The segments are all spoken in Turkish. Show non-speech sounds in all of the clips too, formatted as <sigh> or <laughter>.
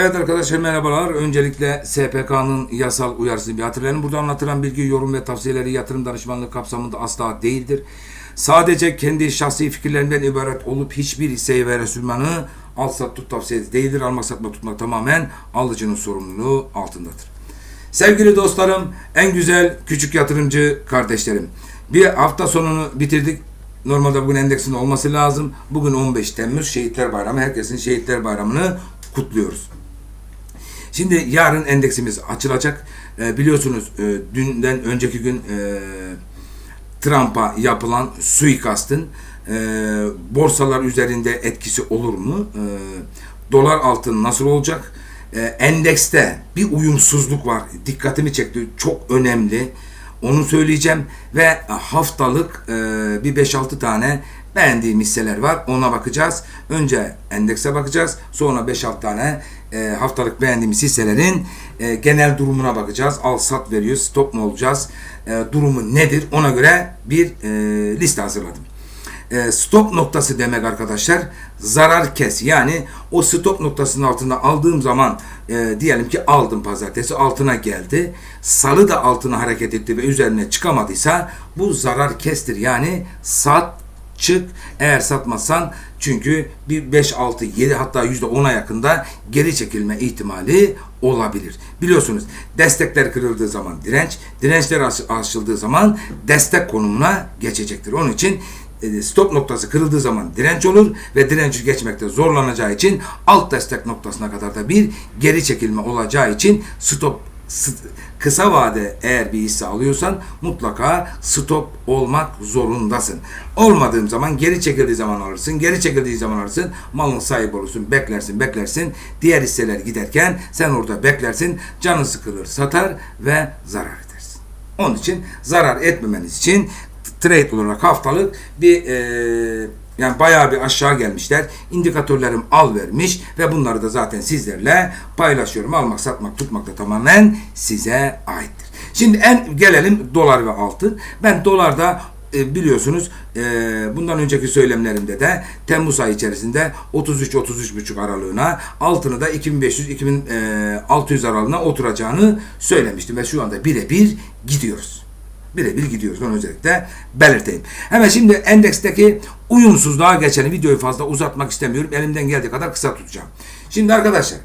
Evet arkadaşlar merhabalar. Öncelikle SPK'nın yasal uyarısını bir hatırlayalım. Burada anlatılan bilgi, yorum ve tavsiyeleri yatırım danışmanlığı kapsamında asla değildir. Sadece kendi şahsi fikirlerinden ibaret olup hiçbir hisseyi ve resulmanı al sat tut tavsiyesi değildir. Almak satmak tutmak tamamen alıcının sorumluluğu altındadır. Sevgili dostlarım, en güzel küçük yatırımcı kardeşlerim. Bir hafta sonunu bitirdik. Normalde bugün endeksin olması lazım. Bugün 15 Temmuz Şehitler Bayramı. Herkesin Şehitler Bayramı'nı kutluyoruz. Şimdi yarın endeksimiz açılacak. Ee, biliyorsunuz e, dünden önceki gün e, Trump'a yapılan suikastın e, borsalar üzerinde etkisi olur mu? E, dolar altın nasıl olacak? E, endekste bir uyumsuzluk var. Dikkatimi çekti. Çok önemli. Onu söyleyeceğim ve haftalık e, bir 5-6 tane beğendiğim hisseler var. Ona bakacağız. Önce endekse bakacağız. Sonra 5-6 tane e, haftalık beğendiğimiz hisselerin e, genel durumuna bakacağız. Al sat veriyor. Stop mu olacağız? E, durumu nedir? Ona göre bir e, liste hazırladım. E, stop noktası demek arkadaşlar zarar kes. Yani o stop noktasının altında aldığım zaman e, diyelim ki aldım pazartesi altına geldi. Salı da altına hareket etti ve üzerine çıkamadıysa bu zarar kestir. Yani sat çık. Eğer satmazsan çünkü bir 5, 6, 7 hatta %10'a yakında geri çekilme ihtimali olabilir. Biliyorsunuz destekler kırıldığı zaman direnç, dirençler aş- aşıldığı zaman destek konumuna geçecektir. Onun için e, stop noktası kırıldığı zaman direnç olur ve direnci geçmekte zorlanacağı için alt destek noktasına kadar da bir geri çekilme olacağı için stop st- kısa vade eğer bir hisse alıyorsan mutlaka stop olmak zorundasın. Olmadığım zaman geri çekildiği zaman alırsın. Geri çekildiği zaman alırsın. Malın sahibi olursun. Beklersin beklersin. Diğer hisseler giderken sen orada beklersin. Canın sıkılır satar ve zarar edersin. Onun için zarar etmemeniz için trade olarak haftalık bir e, yani bayağı bir aşağı gelmişler. İndikatörlerim al vermiş ve bunları da zaten sizlerle paylaşıyorum. Almak, satmak, tutmak da tamamen size aittir. Şimdi en gelelim dolar ve altın. Ben dolarda e, biliyorsunuz e, bundan önceki söylemlerimde de Temmuz ayı içerisinde 33-33,5 aralığına altını da 2500-2600 aralığına oturacağını söylemiştim ve şu anda birebir gidiyoruz. Birebir gidiyoruz. Onu özellikle belirteyim. Hemen şimdi endeksteki uyumsuzluğa geçelim. Videoyu fazla uzatmak istemiyorum. Elimden geldiği kadar kısa tutacağım. Şimdi arkadaşlar.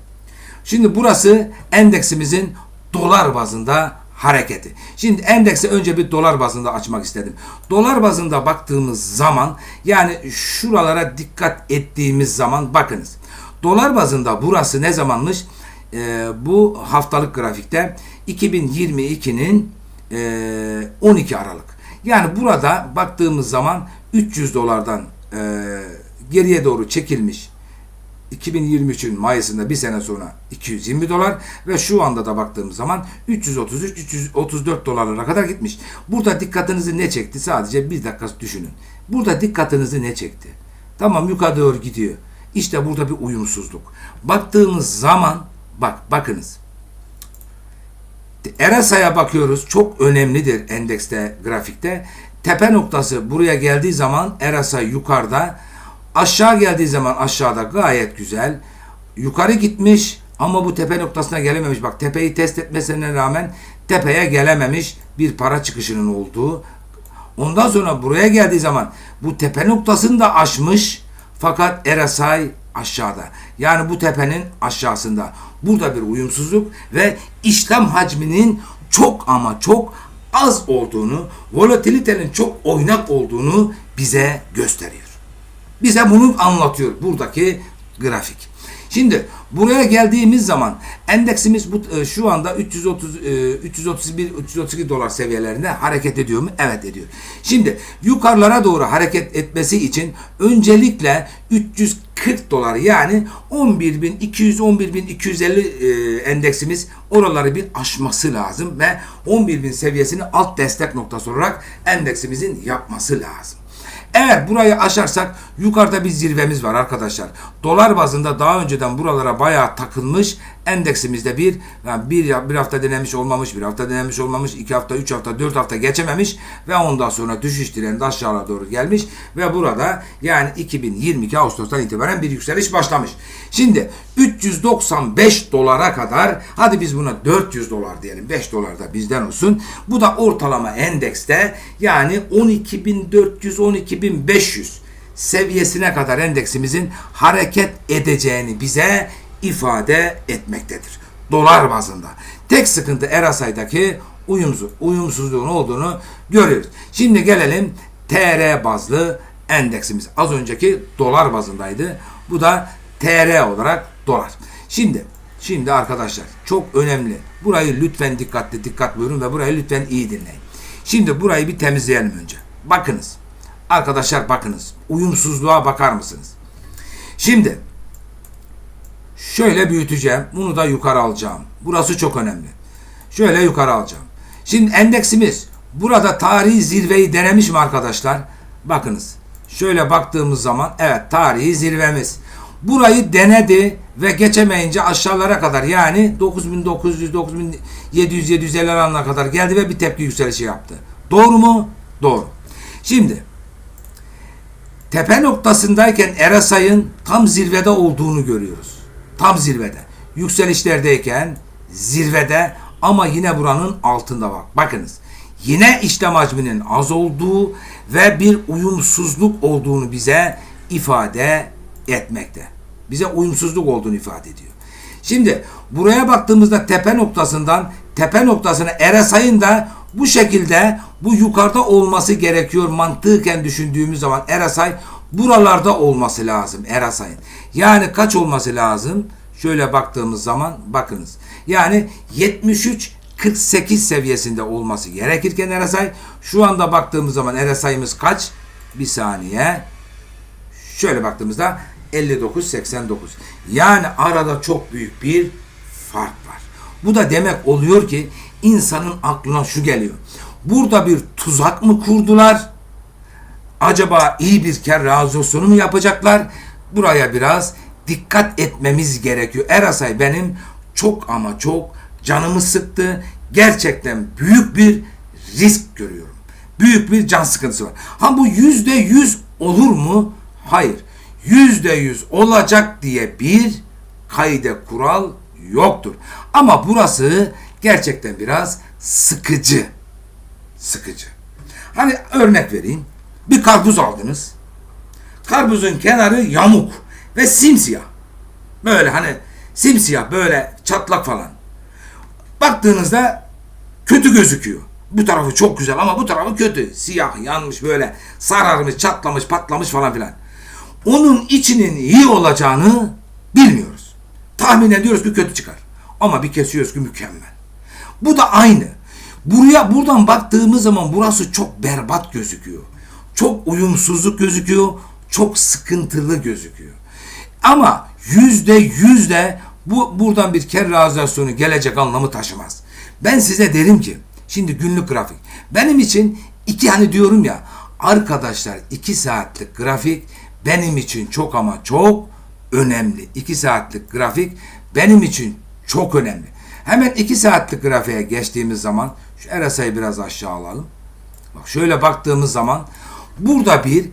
Şimdi burası endeksimizin dolar bazında hareketi. Şimdi endeksi önce bir dolar bazında açmak istedim. Dolar bazında baktığımız zaman yani şuralara dikkat ettiğimiz zaman bakınız. Dolar bazında burası ne zamanmış? Ee, bu haftalık grafikte 2022'nin e, 12 Aralık. Yani burada baktığımız zaman 300 dolardan e, geriye doğru çekilmiş 2023'ün Mayıs'ında bir sene sonra 220 dolar ve şu anda da baktığımız zaman 333-334 dolarlara kadar gitmiş. Burada dikkatinizi ne çekti? Sadece bir dakika düşünün. Burada dikkatinizi ne çekti? Tamam yukarı doğru gidiyor. İşte burada bir uyumsuzluk. Baktığımız zaman bak bakınız. RSI'ye bakıyoruz. Çok önemlidir endekste, grafikte. Tepe noktası buraya geldiği zaman RSI yukarıda. Aşağı geldiği zaman aşağıda gayet güzel. Yukarı gitmiş ama bu tepe noktasına gelememiş. Bak tepeyi test etmesine rağmen tepeye gelememiş bir para çıkışının olduğu. Ondan sonra buraya geldiği zaman bu tepe noktasını da aşmış fakat RSI aşağıda. Yani bu tepenin aşağısında. Burada bir uyumsuzluk ve işlem hacminin çok ama çok az olduğunu, volatilitenin çok oynak olduğunu bize gösteriyor. Bize bunu anlatıyor buradaki grafik. Şimdi buraya geldiğimiz zaman endeksimiz bu e, şu anda 330 e, 331 332 dolar seviyelerinde hareket ediyor mu? Evet ediyor. Şimdi yukarılara doğru hareket etmesi için öncelikle 340 dolar yani 11.200 11.250 e, endeksimiz oraları bir aşması lazım ve 11.000 seviyesini alt destek noktası olarak endeksimizin yapması lazım. Eğer burayı aşarsak yukarıda bir zirvemiz var arkadaşlar. Dolar bazında daha önceden buralara bayağı takılmış endeksimizde bir yani bir, bir hafta denemiş olmamış, bir hafta denemiş olmamış, iki hafta, üç hafta, dört hafta geçememiş ve ondan sonra düşüş trendi aşağıya doğru gelmiş ve burada yani 2022 Ağustos'tan itibaren bir yükseliş başlamış. Şimdi 395 dolara kadar hadi biz buna 400 dolar diyelim 5 dolar da bizden olsun. Bu da ortalama endekste yani 12.400 12.500 seviyesine kadar endeksimizin hareket edeceğini bize ifade etmektedir. Dolar bazında. Tek sıkıntı Erasay'daki uyumsuz, uyumsuzluğun olduğunu görüyoruz. Şimdi gelelim TR bazlı endeksimiz. Az önceki dolar bazındaydı. Bu da TR olarak dolar. Şimdi şimdi arkadaşlar çok önemli. Burayı lütfen dikkatli dikkat buyurun ve burayı lütfen iyi dinleyin. Şimdi burayı bir temizleyelim önce. Bakınız. Arkadaşlar bakınız. Uyumsuzluğa bakar mısınız? Şimdi şöyle büyüteceğim. Bunu da yukarı alacağım. Burası çok önemli. Şöyle yukarı alacağım. Şimdi endeksimiz burada tarihi zirveyi denemiş mi arkadaşlar? Bakınız. Şöyle baktığımız zaman evet tarihi zirvemiz. Burayı denedi ve geçemeyince aşağılara kadar yani 9900 9700 750 alanına kadar geldi ve bir tepki yükselişi yaptı. Doğru mu? Doğru. Şimdi tepe noktasındayken Erasay'ın tam zirvede olduğunu görüyoruz. Tam zirvede. Yükselişlerdeyken zirvede ama yine buranın altında bak. Bakınız. Yine işlem hacminin az olduğu ve bir uyumsuzluk olduğunu bize ifade etmekte. Bize uyumsuzluk olduğunu ifade ediyor. Şimdi buraya baktığımızda tepe noktasından tepe noktasına Erasay'ın da bu şekilde bu yukarıda olması gerekiyor mantıken düşündüğümüz zaman Erasay buralarda olması lazım Erasay'ın. Yani kaç olması lazım? Şöyle baktığımız zaman bakınız. Yani 73 48 seviyesinde olması gerekirken Erasay şu anda baktığımız zaman Erasay'ımız kaç? Bir saniye. Şöyle baktığımızda 59-89. Yani arada çok büyük bir fark var. Bu da demek oluyor ki insanın aklına şu geliyor. Burada bir tuzak mı kurdular? Acaba iyi bir kar realizasyonu mu yapacaklar? Buraya biraz dikkat etmemiz gerekiyor. Erasay benim çok ama çok canımı sıktı. Gerçekten büyük bir risk görüyorum. Büyük bir can sıkıntısı var. Ha bu yüzde yüz olur mu? Hayır. Yüzde yüz olacak diye bir kaide kural yoktur. Ama burası gerçekten biraz sıkıcı. Sıkıcı. Hani örnek vereyim. Bir karpuz aldınız. Karpuzun kenarı yamuk ve simsiyah. Böyle hani simsiyah böyle çatlak falan. Baktığınızda kötü gözüküyor. Bu tarafı çok güzel ama bu tarafı kötü. Siyah, yanmış böyle sararmış, çatlamış, patlamış falan filan. Onun içinin iyi olacağını bilmiyoruz. Tahmin ediyoruz ki kötü çıkar. Ama bir kesiyoruz ki mükemmel. Bu da aynı. Buraya buradan baktığımız zaman burası çok berbat gözüküyor. Çok uyumsuzluk gözüküyor. Çok sıkıntılı gözüküyor. Ama yüzde yüzde bu buradan bir kar realizasyonu gelecek anlamı taşımaz. Ben size derim ki şimdi günlük grafik. Benim için iki hani diyorum ya arkadaşlar iki saatlik grafik benim için çok ama çok önemli. İki saatlik grafik benim için çok önemli. Hemen iki saatlik grafiğe geçtiğimiz zaman şu RSI'yi biraz aşağı alalım. Bak şöyle baktığımız zaman burada bir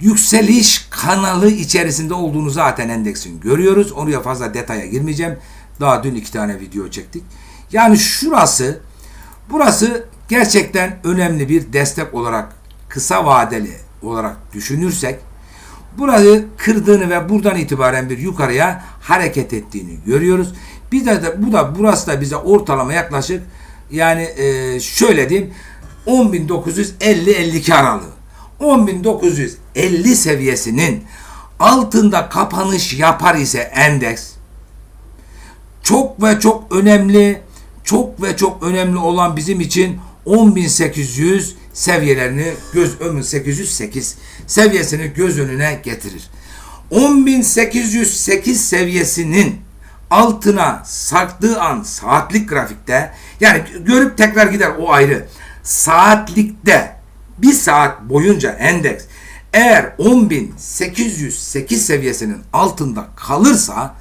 yükseliş kanalı içerisinde olduğunu zaten endeksin görüyoruz. Oraya fazla detaya girmeyeceğim. Daha dün iki tane video çektik. Yani şurası burası gerçekten önemli bir destek olarak kısa vadeli olarak düşünürsek burayı kırdığını ve buradan itibaren bir yukarıya hareket ettiğini görüyoruz. Bir de, de bu da burası da bize ortalama yaklaşık yani e, şöyle diyeyim 10.950-52 aralığı. 10.950 seviyesinin altında kapanış yapar ise endeks çok ve çok önemli çok ve çok önemli olan bizim için 10.800 seviyelerini göz önü 808 seviyesini göz önüne getirir. 10.808 seviyesinin altına sarktığı an saatlik grafikte yani görüp tekrar gider o ayrı. Saatlikte bir saat boyunca endeks Eğer 10.808 seviyesinin altında kalırsa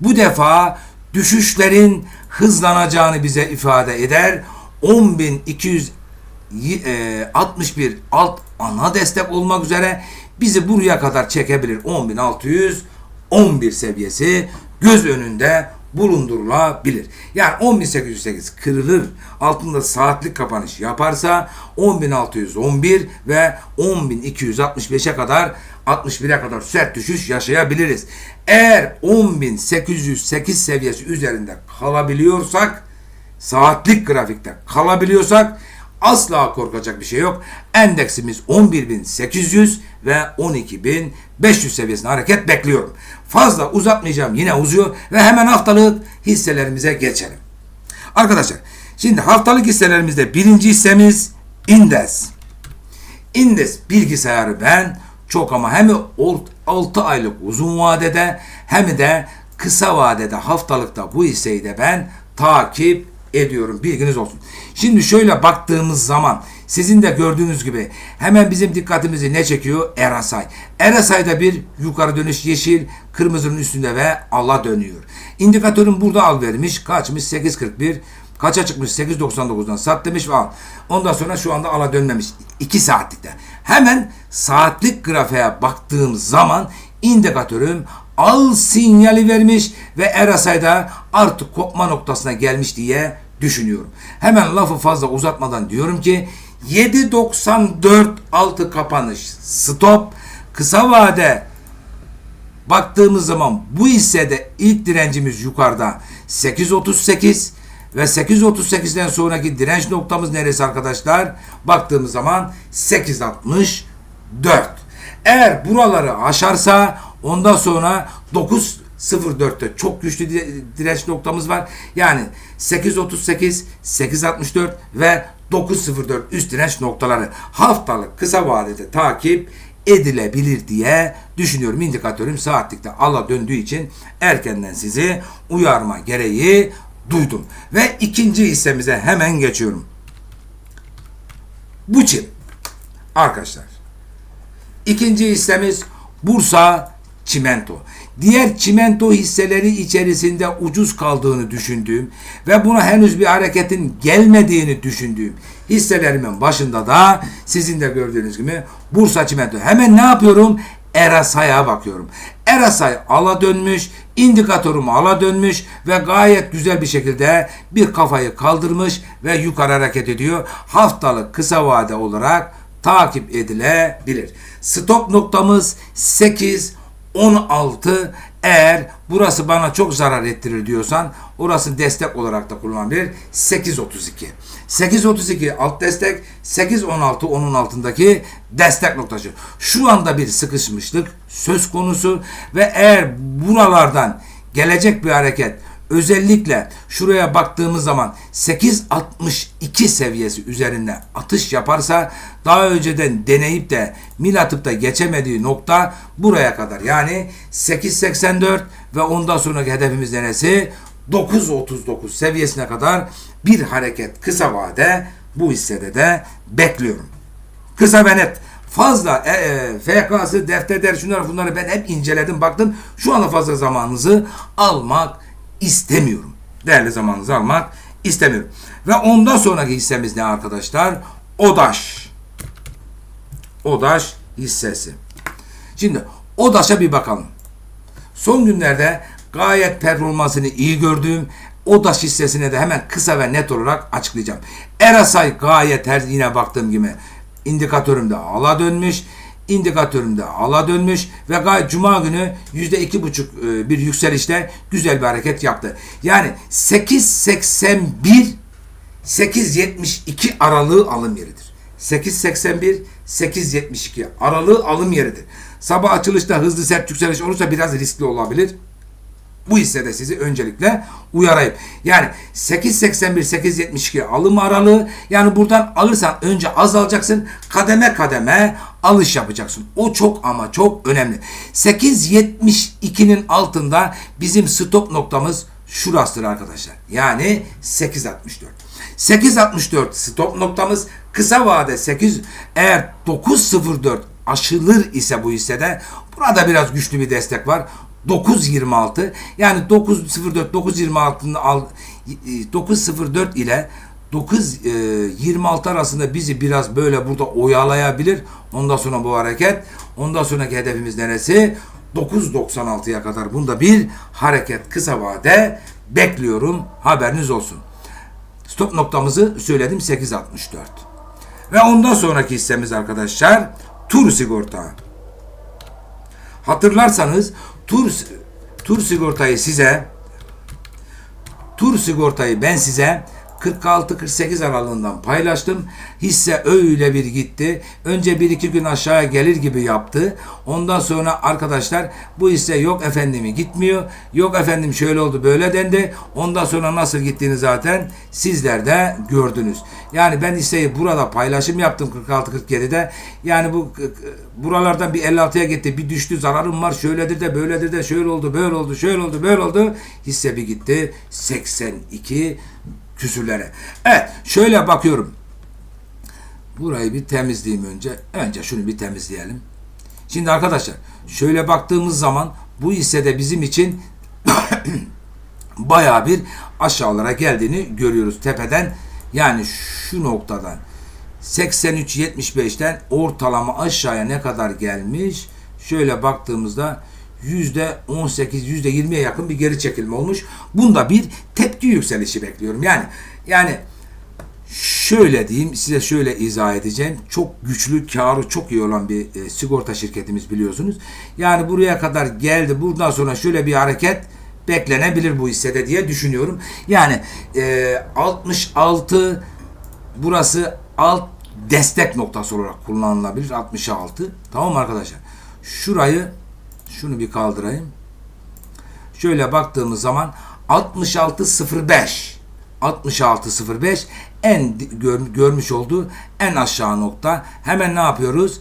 bu defa düşüşlerin hızlanacağını bize ifade eder. 10.261 e, alt ana destek olmak üzere bizi buraya kadar çekebilir. 10.611 seviyesi göz önünde bulundurulabilir. Yani 10.808 kırılır altında saatlik kapanış yaparsa 10.611 ve 10.265'e kadar 61'e kadar sert düşüş yaşayabiliriz. Eğer 10.808 seviyesi üzerinde kalabiliyorsak saatlik grafikte kalabiliyorsak asla korkacak bir şey yok. Endeksimiz 11.800 ve 12.500 seviyesinde hareket bekliyorum. Fazla uzatmayacağım yine uzuyor ve hemen haftalık hisselerimize geçelim. Arkadaşlar şimdi haftalık hisselerimizde birinci hissemiz Indes. Indes bilgisayarı ben çok ama hem 6 aylık uzun vadede hem de kısa vadede haftalıkta bu hisseyi de ben takip ediyorum. Bilginiz olsun. Şimdi şöyle baktığımız zaman sizin de gördüğünüz gibi hemen bizim dikkatimizi ne çekiyor? Erasay. Erasay'da bir yukarı dönüş yeşil, kırmızının üstünde ve ala dönüyor. İndikatörün burada al vermiş. Kaçmış? 8.41. Kaça çıkmış? 8.99'dan sat demiş ve al. Ondan sonra şu anda ala dönmemiş. 2 saatlikte. Hemen saatlik grafiğe baktığım zaman indikatörüm al sinyali vermiş ve Erasay'da artık kopma noktasına gelmiş diye düşünüyorum. Hemen lafı fazla uzatmadan diyorum ki 7.94 altı kapanış stop kısa vade baktığımız zaman bu hissede ilk direncimiz yukarıda 8.38 ve 8.38'den sonraki direnç noktamız neresi arkadaşlar? Baktığımız zaman 8.64. Eğer buraları aşarsa ondan sonra 9.04'te çok güçlü direnç noktamız var. Yani 8.38, 8.64 ve 9.04 üst direnç noktaları haftalık kısa vadede takip edilebilir diye düşünüyorum. İndikatörüm saatlikte ala döndüğü için erkenden sizi uyarma gereği duydum. Ve ikinci hissemize hemen geçiyorum. Bu çip. Arkadaşlar. İkinci hissemiz Bursa Çimento. Diğer çimento hisseleri içerisinde ucuz kaldığını düşündüğüm ve buna henüz bir hareketin gelmediğini düşündüğüm hisselerimin başında da sizin de gördüğünüz gibi Bursa Çimento. Hemen ne yapıyorum? Erasay'a bakıyorum. Erasay ala dönmüş, indikatörüm ala dönmüş ve gayet güzel bir şekilde bir kafayı kaldırmış ve yukarı hareket ediyor. Haftalık kısa vade olarak takip edilebilir. Stop noktamız 8 16 eğer burası bana çok zarar ettirir diyorsan orası destek olarak da kullanılabilir. 832. 832 alt destek 816 onun altındaki destek noktası. Şu anda bir sıkışmışlık söz konusu ve eğer buralardan gelecek bir hareket özellikle şuraya baktığımız zaman 8.62 seviyesi üzerinde atış yaparsa daha önceden deneyip de mil atıp da geçemediği nokta buraya kadar. Yani 8.84 ve ondan sonraki hedefimiz neresi? 9.39 seviyesine kadar bir hareket kısa vade bu hissede de bekliyorum. Kısa ve net fazla e, e, FK'sı, defter, şunlar bunları ben hep inceledim, baktım. Şu anda fazla zamanınızı almak istemiyorum. Değerli zamanınızı almak istemiyorum. Ve ondan sonraki hissemiz ne arkadaşlar? ODAŞ. ODAŞ hissesi. Şimdi ODAŞ'a bir bakalım. Son günlerde gayet performansını iyi gördüğüm ODAŞ hissesine de hemen kısa ve net olarak açıklayacağım. Erasay gayet her yine baktığım gibi indikatörümde ala dönmüş indikatörümde ala dönmüş ve gayet cuma günü yüzde iki buçuk e, bir yükselişte güzel bir hareket yaptı. Yani 8.81 8.72 aralığı alım yeridir. 8.81 8.72 aralığı alım yeridir. Sabah açılışta hızlı sert yükseliş olursa biraz riskli olabilir. Bu hissede sizi öncelikle uyarayım. Yani 8.81 8.72 alım aralığı yani buradan alırsan önce az alacaksın kademe kademe alış yapacaksın. O çok ama çok önemli. 8.72'nin altında bizim stop noktamız şurasıdır arkadaşlar. Yani 8.64. 8.64 stop noktamız kısa vade 8 eğer 9.04 aşılır ise bu hissede burada biraz güçlü bir destek var. 9.26 yani 9.04 9.26'nın al 9.04 ile 9.26 arasında bizi biraz böyle burada oyalayabilir. Ondan sonra bu hareket. Ondan sonraki hedefimiz neresi? 9.96'ya kadar bunda bir hareket kısa vade bekliyorum. Haberiniz olsun. Stop noktamızı söyledim 8.64. Ve ondan sonraki hissemiz arkadaşlar tur sigorta. Hatırlarsanız tur tur sigortayı size tur sigortayı ben size 46-48 aralığından paylaştım. Hisse öyle bir gitti. Önce bir iki gün aşağıya gelir gibi yaptı. Ondan sonra arkadaşlar bu hisse yok efendimi gitmiyor. Yok efendim şöyle oldu böyle dendi. Ondan sonra nasıl gittiğini zaten sizler de gördünüz. Yani ben hisseyi burada paylaşım yaptım 46-47'de. Yani bu buralardan bir 56'ya gitti. Bir düştü zararım var. Şöyledir de böyledir de şöyle oldu böyle oldu şöyle oldu böyle oldu. Hisse bir gitti 82 küsürlere. Evet şöyle bakıyorum. Burayı bir temizleyeyim önce. Önce şunu bir temizleyelim. Şimdi arkadaşlar şöyle baktığımız zaman bu hissede bizim için <coughs> bayağı bir aşağılara geldiğini görüyoruz tepeden. Yani şu noktadan 83-75'ten ortalama aşağıya ne kadar gelmiş? Şöyle baktığımızda 18 yüzde 20'ye yakın bir geri çekilme olmuş. Bunda bir tepki yükselişi bekliyorum. Yani yani şöyle diyeyim size şöyle izah edeceğim. Çok güçlü, karı çok iyi olan bir e, sigorta şirketimiz biliyorsunuz. Yani buraya kadar geldi. Buradan sonra şöyle bir hareket beklenebilir bu hissede diye düşünüyorum. Yani e, 66 burası alt destek noktası olarak kullanılabilir. 66. Tamam arkadaşlar? Şurayı şunu bir kaldırayım. Şöyle baktığımız zaman 66.05 66.05 en gör, görmüş olduğu en aşağı nokta. Hemen ne yapıyoruz?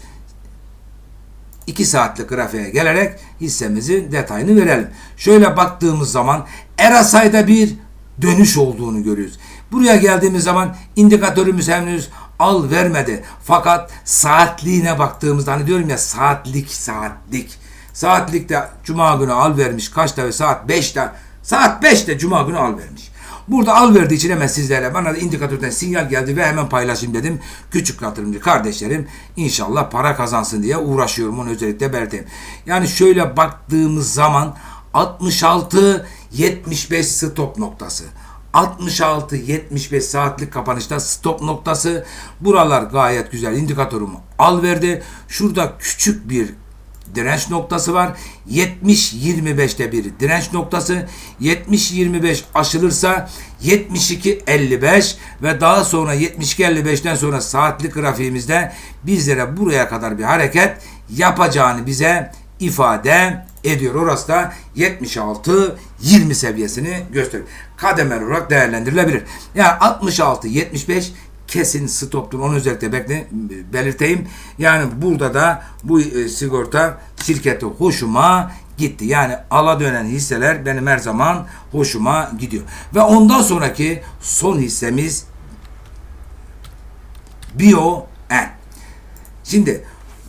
2 saatlik grafiğe gelerek hissemizin detayını verelim. Şöyle baktığımız zaman Erasay'da bir dönüş olduğunu görüyoruz. Buraya geldiğimiz zaman indikatörümüz henüz al vermedi. Fakat saatliğine baktığımızda hani diyorum ya saatlik saatlik Saatlikte cuma günü al vermiş. Kaçta ve saat 5'te. Saat 5'te cuma günü al vermiş. Burada al verdiği için hemen sizlerle bana da indikatörden sinyal geldi ve hemen paylaşayım dedim. Küçük yatırımcı kardeşlerim inşallah para kazansın diye uğraşıyorum onu özellikle belirteyim. Yani şöyle baktığımız zaman 66 75 stop noktası. 66-75 saatlik kapanışta stop noktası. Buralar gayet güzel indikatörümü al verdi. Şurada küçük bir direnç noktası var. 70-25'te bir direnç noktası. 70-25 aşılırsa 72-55 ve daha sonra 72-55'ten sonra saatlik grafiğimizde bizlere buraya kadar bir hareket yapacağını bize ifade ediyor. Orası da 76-20 seviyesini gösteriyor. Kademeli olarak değerlendirilebilir. Yani 66-75 kesin stoptur. Onu özellikle bekle, belirteyim. Yani burada da bu e, sigorta şirketi hoşuma gitti. Yani ala dönen hisseler benim her zaman hoşuma gidiyor. Ve ondan sonraki son hissemiz Bio N. Şimdi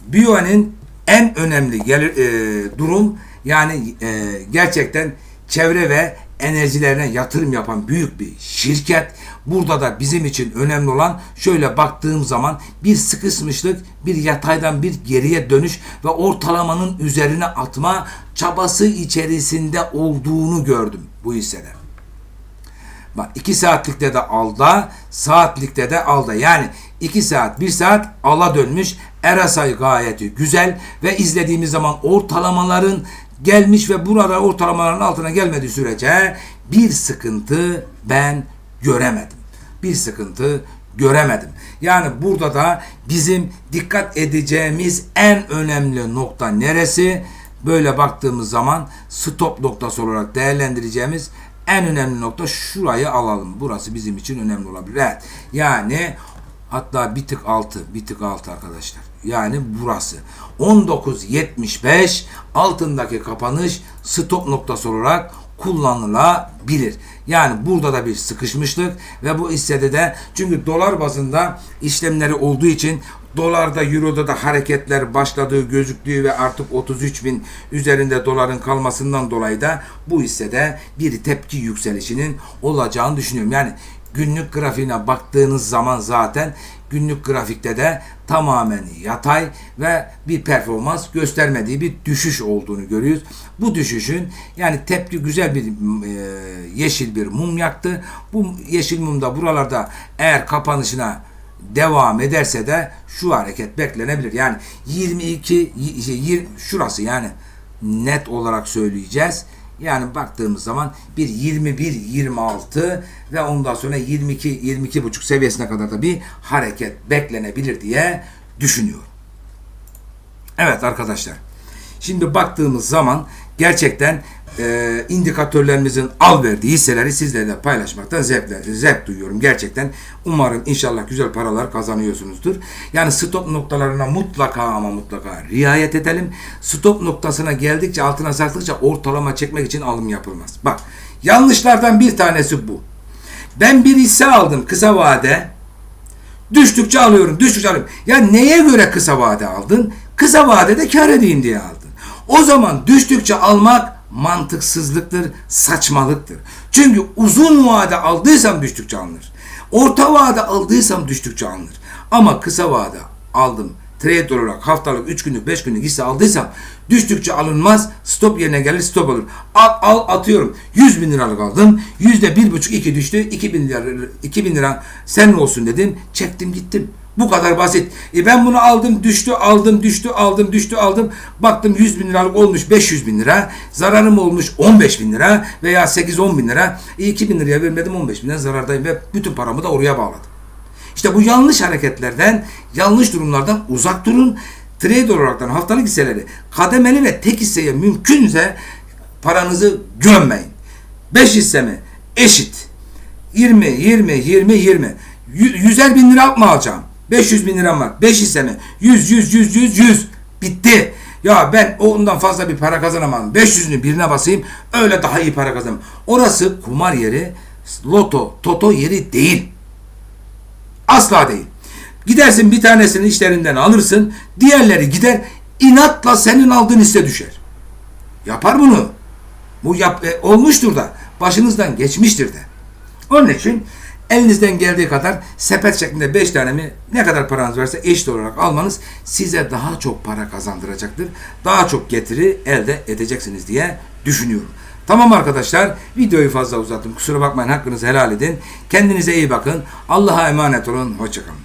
Bio'nun en önemli gelir, e, durum yani e, gerçekten çevre ve enerjilerine yatırım yapan büyük bir şirket. Burada da bizim için önemli olan şöyle baktığım zaman bir sıkışmışlık, bir yataydan bir geriye dönüş ve ortalamanın üzerine atma çabası içerisinde olduğunu gördüm bu hissede. Bak 2 saatlikte de alda, saatlikte de alda. Yani 2 saat, 1 saat ala dönmüş. RSI gayet güzel ve izlediğimiz zaman ortalamaların gelmiş ve burada ortalamaların altına gelmediği sürece bir sıkıntı ben göremedim. Bir sıkıntı göremedim. Yani burada da bizim dikkat edeceğimiz en önemli nokta neresi? Böyle baktığımız zaman stop noktası olarak değerlendireceğimiz en önemli nokta şurayı alalım. Burası bizim için önemli olabilir. Evet. Yani hatta bir tık altı, bir tık altı arkadaşlar. Yani burası. 19.75 altındaki kapanış stop noktası olarak kullanılabilir. Yani burada da bir sıkışmışlık ve bu hissede de çünkü dolar bazında işlemleri olduğu için Dolarda, Euro'da da hareketler başladığı gözüktüğü ve artık 33 bin üzerinde doların kalmasından dolayı da bu hissede bir tepki yükselişinin olacağını düşünüyorum. Yani günlük grafiğine baktığınız zaman zaten günlük grafikte de tamamen yatay ve bir performans göstermediği bir düşüş olduğunu görüyoruz. Bu düşüşün yani tepki güzel bir e, yeşil bir mum yaktı. Bu yeşil mum da buralarda eğer kapanışına devam ederse de şu hareket beklenebilir. Yani 22 y- şey, yir- şurası yani net olarak söyleyeceğiz. Yani baktığımız zaman bir 21 26 ve ondan sonra 22 22 buçuk seviyesine kadar da bir hareket beklenebilir diye düşünüyorum. Evet arkadaşlar. Şimdi baktığımız zaman gerçekten e, indikatörlerimizin al verdiği hisseleri sizlerle paylaşmaktan zevk, zevk duyuyorum. Gerçekten umarım inşallah güzel paralar kazanıyorsunuzdur. Yani stop noktalarına mutlaka ama mutlaka riayet edelim. Stop noktasına geldikçe altına sarktıkça ortalama çekmek için alım yapılmaz. Bak yanlışlardan bir tanesi bu. Ben bir hisse aldım kısa vade. Düştükçe alıyorum, düştükçe alıyorum. Ya neye göre kısa vade aldın? Kısa vadede kar edeyim diye aldın. O zaman düştükçe almak mantıksızlıktır, saçmalıktır. Çünkü uzun vade aldıysam düştükçe alınır. Orta vade aldıysam düştükçe alınır. Ama kısa vade aldım. Trade olarak haftalık, 3 günlük, 5 günlük hisse aldıysam düştükçe alınmaz. Stop yerine gelir stop olur. Al, al atıyorum. 100 bin liralık aldım. Yüzde bir buçuk iki düştü. 2000 lira, 2000 lira sen olsun dedim. Çektim gittim. Bu kadar basit. E ben bunu aldım düştü aldım düştü aldım düştü aldım. Baktım 100 bin liralık olmuş 500 bin lira. Zararım olmuş 15 bin lira veya 8-10 bin lira. E 2 bin liraya vermedim 15 bin lira zarardayım ve bütün paramı da oraya bağladım. İşte bu yanlış hareketlerden, yanlış durumlardan uzak durun. Trade olaraktan haftalık hisseleri kademeli ve tek hisseye mümkünse paranızı gömmeyin. 5 hisse mi? Eşit. 20, 20, 20, 20. 100'er bin lira mı alacağım? 500 bin liram var. 5 hisse mi? 100, 100, 100, 100, 100. Bitti. Ya ben ondan fazla bir para kazanamam. 500'ünü birine basayım. Öyle daha iyi para kazanırım. Orası kumar yeri, loto, toto yeri değil. Asla değil. Gidersin bir tanesini işlerinden alırsın. Diğerleri gider inatla senin aldığın hisse düşer. Yapar bunu. Bu yap, e, olmuştur da. Başınızdan geçmiştir de. Onun için elinizden geldiği kadar sepet şeklinde 5 tane mi ne kadar paranız varsa eşit olarak almanız size daha çok para kazandıracaktır. Daha çok getiri elde edeceksiniz diye düşünüyorum. Tamam arkadaşlar videoyu fazla uzattım. Kusura bakmayın hakkınızı helal edin. Kendinize iyi bakın. Allah'a emanet olun. Hoşçakalın.